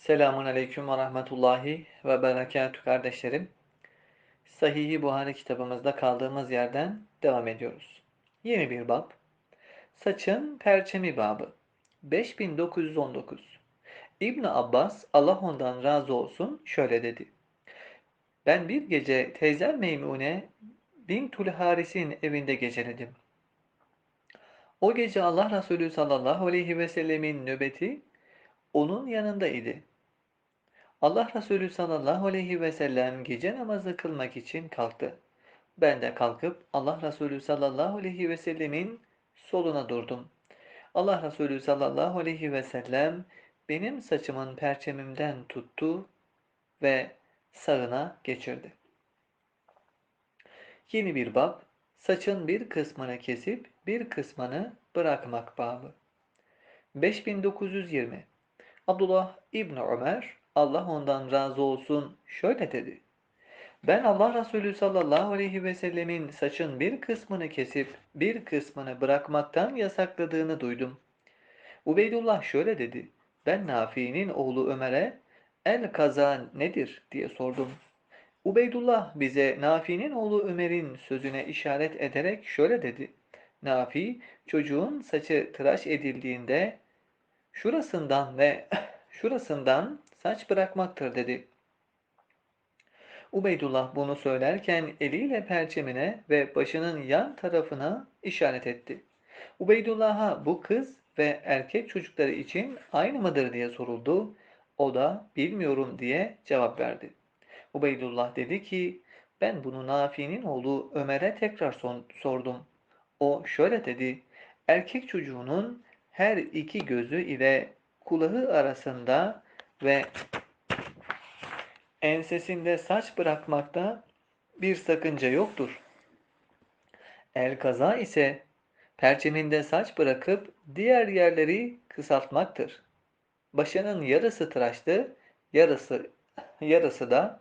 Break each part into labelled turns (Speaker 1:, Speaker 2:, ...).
Speaker 1: Selamun Aleyküm ve Rahmetullahi ve Berekatü kardeşlerim. Sahih-i Buhari kitabımızda kaldığımız yerden devam ediyoruz. Yeni bir bab. Saçın perçemi babı. 5919. İbn Abbas Allah ondan razı olsun şöyle dedi. Ben bir gece teyzem Meymune Bintul Haris'in evinde geceledim. O gece Allah Resulü sallallahu aleyhi ve sellemin nöbeti onun yanında idi. Allah Resulü sallallahu aleyhi ve sellem gece namazı kılmak için kalktı. Ben de kalkıp Allah Resulü sallallahu aleyhi ve sellemin soluna durdum. Allah Resulü sallallahu aleyhi ve sellem benim saçımın perçemimden tuttu ve sağına geçirdi. Yeni bir bab, saçın bir kısmını kesip bir kısmını bırakmak babı. 5920 Abdullah İbni Ömer Allah ondan razı olsun şöyle dedi. Ben Allah Resulü sallallahu aleyhi ve sellemin saçın bir kısmını kesip bir kısmını bırakmaktan yasakladığını duydum. Ubeydullah şöyle dedi. Ben Nafi'nin oğlu Ömer'e el kaza nedir diye sordum. Ubeydullah bize Nafi'nin oğlu Ömer'in sözüne işaret ederek şöyle dedi. Nafi çocuğun saçı tıraş edildiğinde şurasından ve şurasından saç bırakmaktır dedi. Ubeydullah bunu söylerken eliyle perçemine ve başının yan tarafına işaret etti. Ubeydullah'a bu kız ve erkek çocukları için aynı mıdır diye soruldu. O da bilmiyorum diye cevap verdi. Ubeydullah dedi ki ben bunu Nafi'nin oğlu Ömer'e tekrar sordum. O şöyle dedi. Erkek çocuğunun her iki gözü ile kulağı arasında ve ensesinde saç bırakmakta bir sakınca yoktur. El kaza ise perçeminde saç bırakıp diğer yerleri kısaltmaktır. Başının yarısı tıraşlı, yarısı yarısı da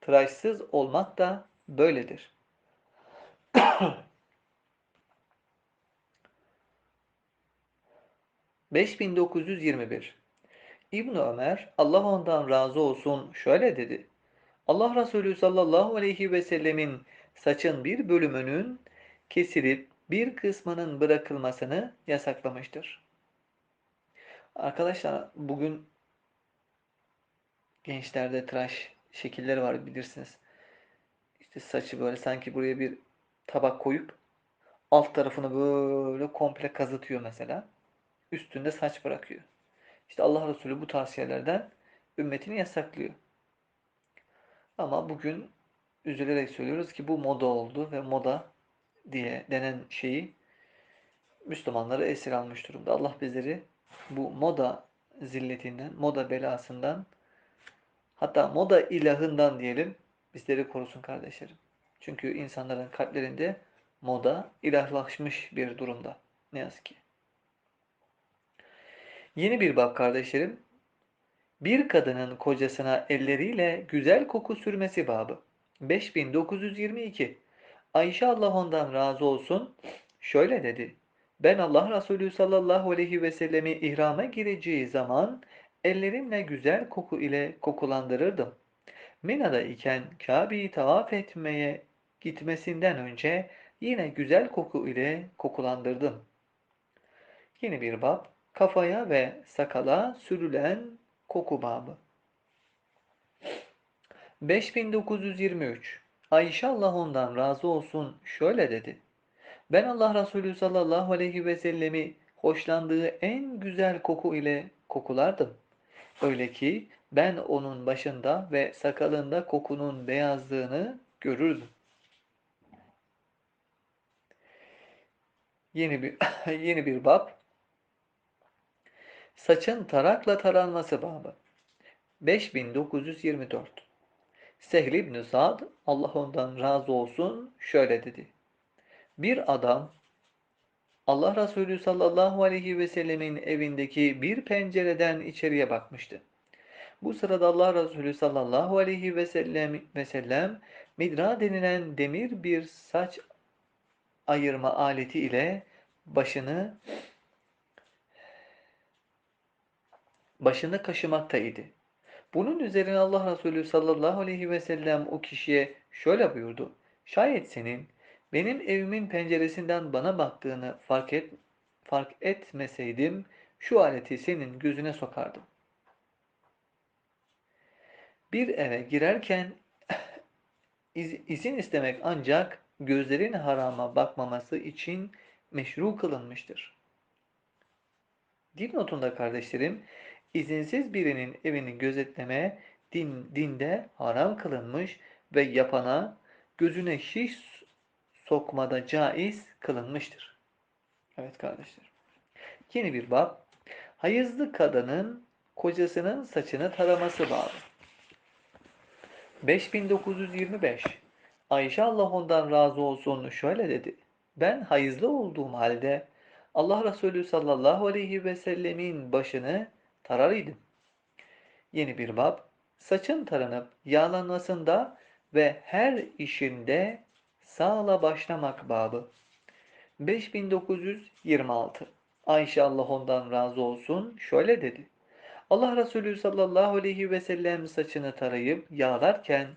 Speaker 1: tıraşsız olmak da böyledir. ...5921 İbn Ömer Allah ondan razı olsun şöyle dedi. Allah Resulü sallallahu aleyhi ve sellemin saçın bir bölümünün kesilip bir kısmının bırakılmasını yasaklamıştır. Arkadaşlar bugün gençlerde tıraş şekilleri var bilirsiniz. İşte saçı böyle sanki buraya bir tabak koyup alt tarafını böyle komple kazıtıyor mesela. Üstünde saç bırakıyor. İşte Allah Resulü bu tavsiyelerden ümmetini yasaklıyor. Ama bugün üzülerek söylüyoruz ki bu moda oldu ve moda diye denen şeyi Müslümanları esir almış durumda. Allah bizleri bu moda zilletinden, moda belasından hatta moda ilahından diyelim bizleri korusun kardeşlerim. Çünkü insanların kalplerinde moda ilahlaşmış bir durumda. Ne yazık ki. Yeni bir bab kardeşlerim. Bir kadının kocasına elleriyle güzel koku sürmesi babı. 5922 Ayşe Allah ondan razı olsun şöyle dedi. Ben Allah Resulü sallallahu aleyhi ve sellemi ihrama gireceği zaman ellerimle güzel koku ile kokulandırırdım. Mina'da iken Kabe'yi tavaf etmeye gitmesinden önce yine güzel koku ile kokulandırdım. Yeni bir bab kafaya ve sakala sürülen koku babı. 5923 Ayşe Allah ondan razı olsun şöyle dedi. Ben Allah Resulü sallallahu aleyhi ve sellemi hoşlandığı en güzel koku ile kokulardım. Öyle ki ben onun başında ve sakalında kokunun beyazlığını görürdüm. Yeni bir yeni bir bab Saçın tarakla taranması babı. 5924 Sehl ibn Sa'd Allah ondan razı olsun şöyle dedi. Bir adam Allah Resulü sallallahu aleyhi ve sellemin evindeki bir pencereden içeriye bakmıştı. Bu sırada Allah Resulü sallallahu aleyhi ve sellem, ve sellem midra denilen demir bir saç ayırma aleti ile başını başını kaşımaktaydı. Bunun üzerine Allah Resulü sallallahu aleyhi ve sellem o kişiye şöyle buyurdu. Şayet senin benim evimin penceresinden bana baktığını fark et, fark etmeseydim şu aleti senin gözüne sokardım. Bir eve girerken iz, izin istemek ancak gözlerin harama bakmaması için meşru kılınmıştır. Dipnotunda kardeşlerim, izinsiz birinin evini gözetleme din, dinde haram kılınmış ve yapana gözüne şiş sokmada caiz kılınmıştır. Evet kardeşler. Yeni bir bab. Hayızlı kadının kocasının saçını taraması babı. 5925 Ayşe Allah ondan razı olsun şöyle dedi. Ben hayızlı olduğum halde Allah Resulü sallallahu aleyhi ve sellemin başını tarar idim. Yeni bir bab. Saçın taranıp yağlanmasında ve her işinde sağla başlamak babı. 5926 Ayşe Allah ondan razı olsun şöyle dedi. Allah Resulü sallallahu aleyhi ve sellem saçını tarayıp yağlarken,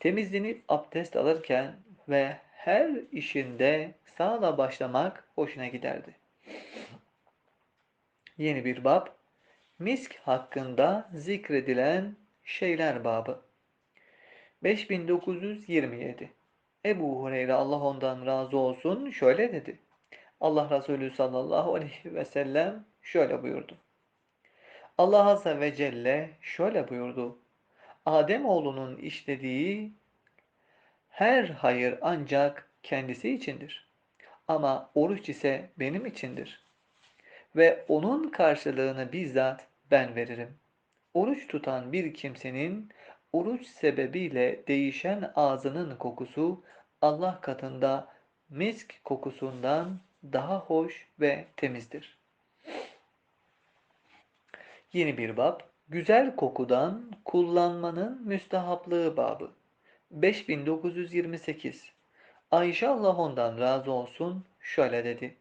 Speaker 1: temizlenip abdest alırken ve her işinde sağla başlamak hoşuna giderdi. Yeni bir bab, misk hakkında zikredilen şeyler babı. 5927 Ebu Hureyre Allah ondan razı olsun şöyle dedi. Allah Resulü sallallahu aleyhi ve sellem şöyle buyurdu. Allah Azze ve Celle şöyle buyurdu. Adem oğlunun işlediği her hayır ancak kendisi içindir. Ama oruç ise benim içindir. Ve onun karşılığını bizzat ben veririm. Oruç tutan bir kimsenin oruç sebebiyle değişen ağzının kokusu Allah katında misk kokusundan daha hoş ve temizdir. Yeni bir bab. Güzel kokudan kullanmanın müstehaplığı babı. 5928 Ayşe Allah ondan razı olsun şöyle dedi.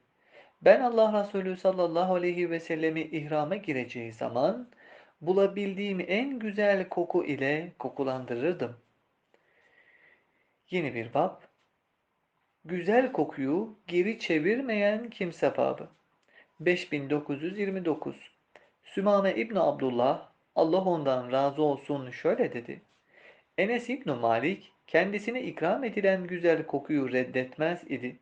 Speaker 1: Ben Allah Resulü sallallahu aleyhi ve sellemi ihrama gireceği zaman bulabildiğim en güzel koku ile kokulandırırdım. Yeni bir bab. Güzel kokuyu geri çevirmeyen kimse babı. 5929 Sümame İbni Abdullah, Allah ondan razı olsun şöyle dedi. Enes İbni Malik, kendisine ikram edilen güzel kokuyu reddetmez idi.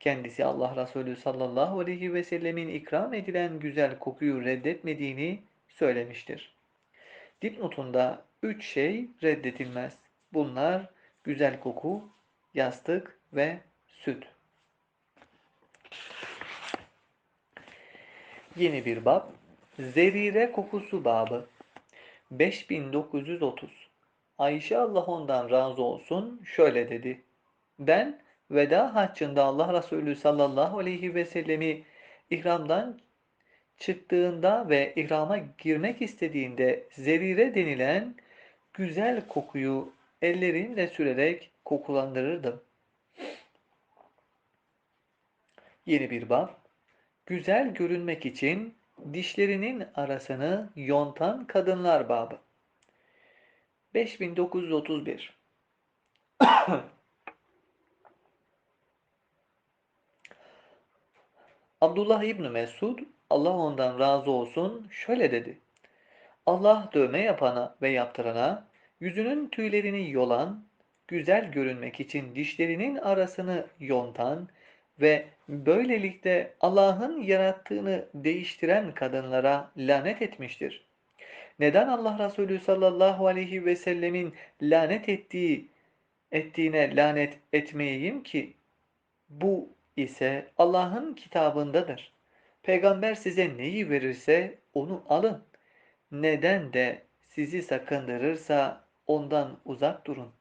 Speaker 1: Kendisi Allah Resulü sallallahu aleyhi ve sellemin ikram edilen güzel kokuyu reddetmediğini söylemiştir. Dipnotunda üç şey reddedilmez. Bunlar güzel koku, yastık ve süt. Yeni bir bab. Zerire kokusu babı. 5930 Ayşe Allah ondan razı olsun şöyle dedi. Ben veda haccında Allah Resulü sallallahu aleyhi ve sellemi ihramdan çıktığında ve ihrama girmek istediğinde zerire denilen güzel kokuyu ellerimle sürerek kokulandırırdım. Yeni bir bab. Güzel görünmek için dişlerinin arasını yontan kadınlar babı. 5931 Abdullah İbni Mesud, Allah ondan razı olsun, şöyle dedi. Allah dövme yapana ve yaptırana, yüzünün tüylerini yolan, güzel görünmek için dişlerinin arasını yontan ve böylelikle Allah'ın yarattığını değiştiren kadınlara lanet etmiştir. Neden Allah Resulü sallallahu aleyhi ve sellemin lanet ettiği ettiğine lanet etmeyeyim ki? Bu ise Allah'ın kitabındadır. Peygamber size neyi verirse onu alın. Neden de sizi sakındırırsa ondan uzak durun.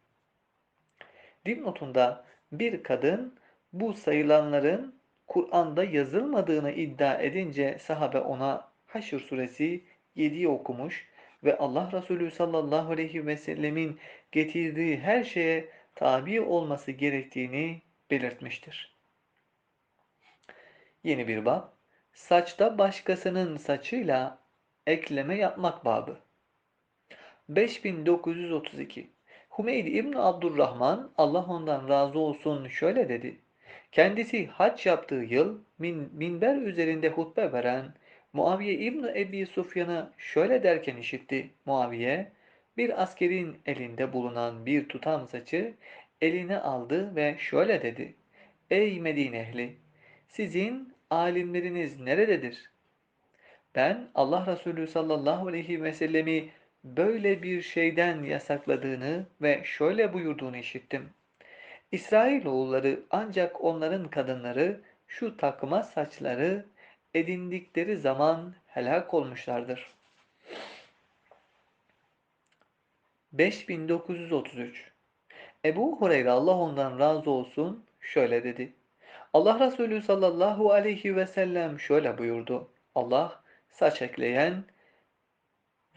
Speaker 1: Dipnotunda bir kadın bu sayılanların Kur'an'da yazılmadığını iddia edince sahabe ona Haşr suresi 7'yi okumuş ve Allah Resulü sallallahu aleyhi ve sellemin getirdiği her şeye tabi olması gerektiğini belirtmiştir. Yeni bir bab. Saçta başkasının saçıyla ekleme yapmak babı. 5932 Hümeyd İbn Abdurrahman Allah ondan razı olsun şöyle dedi. Kendisi hac yaptığı yıl min, minber üzerinde hutbe veren Muaviye İbn Ebi Sufyan'ı şöyle derken işitti. Muaviye bir askerin elinde bulunan bir tutam saçı eline aldı ve şöyle dedi. Ey Medine ehli! Sizin alimleriniz nerededir? Ben Allah Resulü sallallahu aleyhi ve sellemi böyle bir şeyden yasakladığını ve şöyle buyurduğunu işittim. İsrailoğulları ancak onların kadınları şu takma saçları edindikleri zaman helak olmuşlardır. 5933 Ebu Hureyre Allah ondan razı olsun şöyle dedi. Allah Resulü sallallahu aleyhi ve sellem şöyle buyurdu. Allah saç ekleyen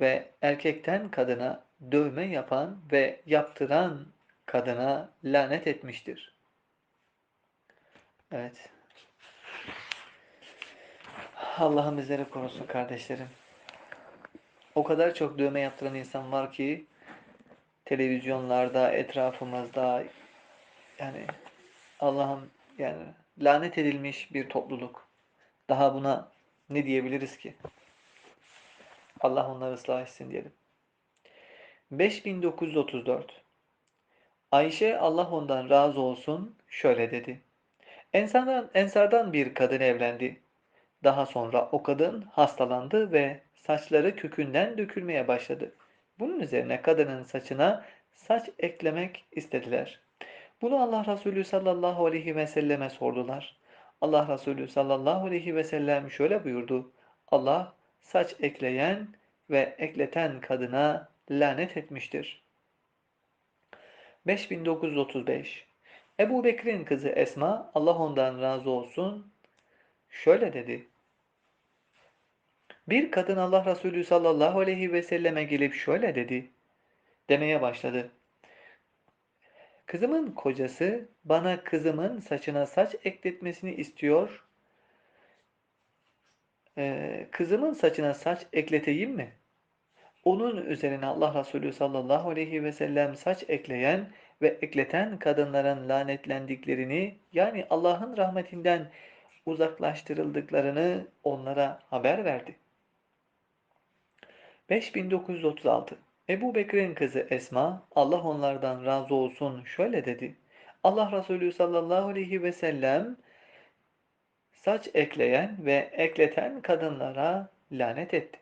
Speaker 1: ve erkekten kadına dövme yapan ve yaptıran kadına lanet etmiştir. Evet. Allah'ım bizleri korusun kardeşlerim. O kadar çok dövme yaptıran insan var ki televizyonlarda, etrafımızda yani Allah'ım yani lanet edilmiş bir topluluk. Daha buna ne diyebiliriz ki? Allah onları ıslah etsin diyelim. 5934 Ayşe Allah ondan razı olsun şöyle dedi. Ensardan, ensardan bir kadın evlendi. Daha sonra o kadın hastalandı ve saçları kökünden dökülmeye başladı. Bunun üzerine kadının saçına saç eklemek istediler. Bunu Allah Resulü sallallahu aleyhi ve selleme sordular. Allah Resulü sallallahu aleyhi ve sellem şöyle buyurdu. Allah saç ekleyen ve ekleten kadına lanet etmiştir. 5935 Ebu Bekir'in kızı Esma, Allah ondan razı olsun, şöyle dedi. Bir kadın Allah Resulü sallallahu aleyhi ve selleme gelip şöyle dedi. Demeye başladı. Kızımın kocası bana kızımın saçına saç ekletmesini istiyor. Ee, kızımın saçına saç ekleteyim mi? Onun üzerine Allah Resulü sallallahu aleyhi ve sellem saç ekleyen ve ekleten kadınların lanetlendiklerini yani Allah'ın rahmetinden uzaklaştırıldıklarını onlara haber verdi. 5936 Ebu Bekir'in kızı Esma, Allah onlardan razı olsun şöyle dedi. Allah Resulü sallallahu aleyhi ve sellem saç ekleyen ve ekleten kadınlara lanet etti.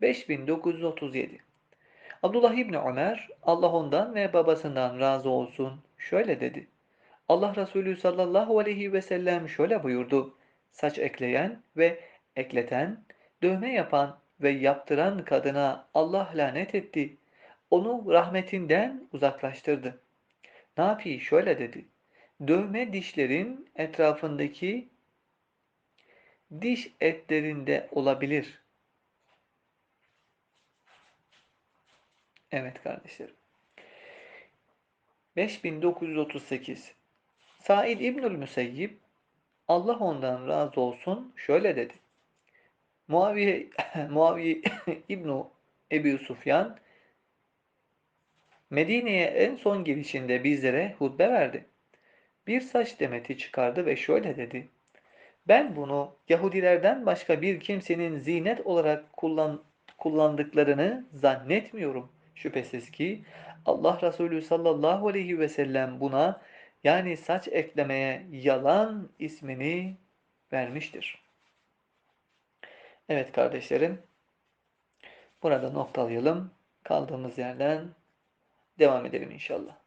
Speaker 1: 5937 Abdullah İbni Ömer, Allah ondan ve babasından razı olsun, şöyle dedi. Allah Resulü sallallahu aleyhi ve sellem şöyle buyurdu. Saç ekleyen ve ekleten, dövme yapan ve yaptıran kadına Allah lanet etti. Onu rahmetinden uzaklaştırdı. Yapayım? Şöyle dedi. Dövme dişlerin etrafındaki diş etlerinde olabilir. Evet kardeşlerim. 5938 Said İbnül Müseyyib Allah ondan razı olsun şöyle dedi. Muaviye, Muaviye İbnu Ebu Sufyan Medine'ye en son girişinde bizlere hutbe verdi. Bir saç demeti çıkardı ve şöyle dedi. Ben bunu Yahudilerden başka bir kimsenin zinet olarak kullan, kullandıklarını zannetmiyorum. Şüphesiz ki Allah Resulü sallallahu aleyhi ve sellem buna yani saç eklemeye yalan ismini vermiştir. Evet kardeşlerim, burada noktalayalım. Kaldığımız yerden devam edelim inşallah.